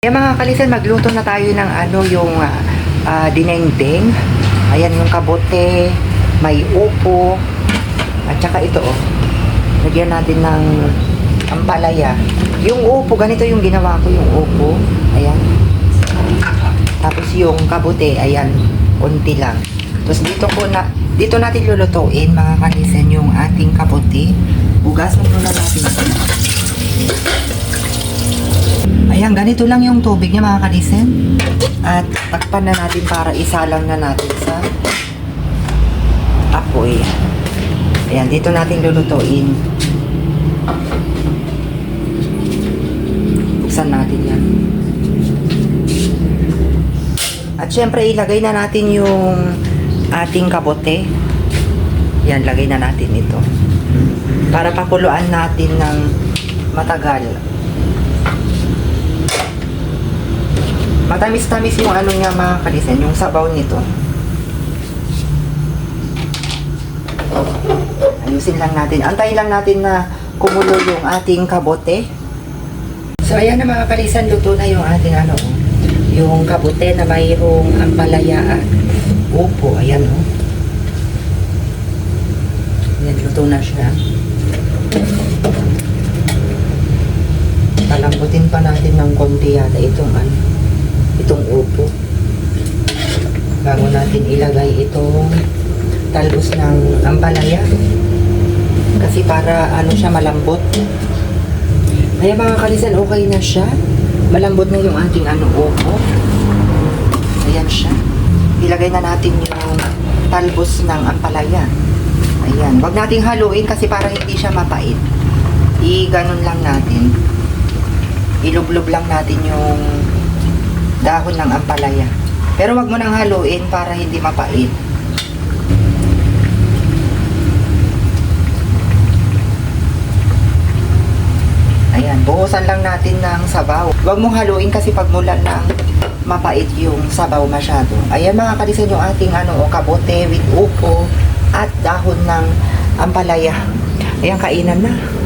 Kaya mga kalisan, magluto na tayo ng ano, yung ah, ah, dinengdeng. Ayan yung kabote, may upo, at saka ito oh. Lagyan natin ng ampalaya. Yung upo, ganito yung ginawa ko, yung upo. Ayan. Tapos yung kabote, ayan, konti lang. Tapos dito ko na, dito natin lulutuin mga kalisan yung ating kabote. Hugasan muna natin ito. Ayan, ganito lang yung tubig niya mga kalisen. At takpan na natin para isalang na natin sa apoy. Ayan, dito natin lulutuin. Buksan natin yan. At syempre, ilagay na natin yung ating kabote. Yan, lagay na natin ito. Para pakuluan natin ng matagal. Matamis-tamis yung ano niya mga kalisen, yung sabaw nito. Ayusin lang natin. Antayin lang natin na kumulo yung ating kabote. So ayan na mga kalisen, luto na yung ating ano, yung kabote na mayroong ampalaya at upo. Ayan o. Oh. Ayan, luto na siya. Palambutin pa natin ng konti yata itong ano, itong upo. Bago natin ilagay itong talbos ng ampalaya. Kasi para ano siya malambot. Kaya mga kalisan, okay na siya. Malambot na yung ating ano, upo. Ayan siya. Ilagay na natin yung talbos ng ampalaya. Ayan. Huwag nating haluin kasi para hindi siya mapait. I-ganon lang natin. Ilublob lang natin yung dahon ng ampalaya. Pero wag mo nang haluin para hindi mapait. Ayan, buhusan lang natin ng sabaw. Huwag mong haluin kasi pag mula ng mapait yung sabaw masyado. Ayan mga kalisan yung ating ano, kabote with upo at dahon ng ampalaya. Ayan, kainan na.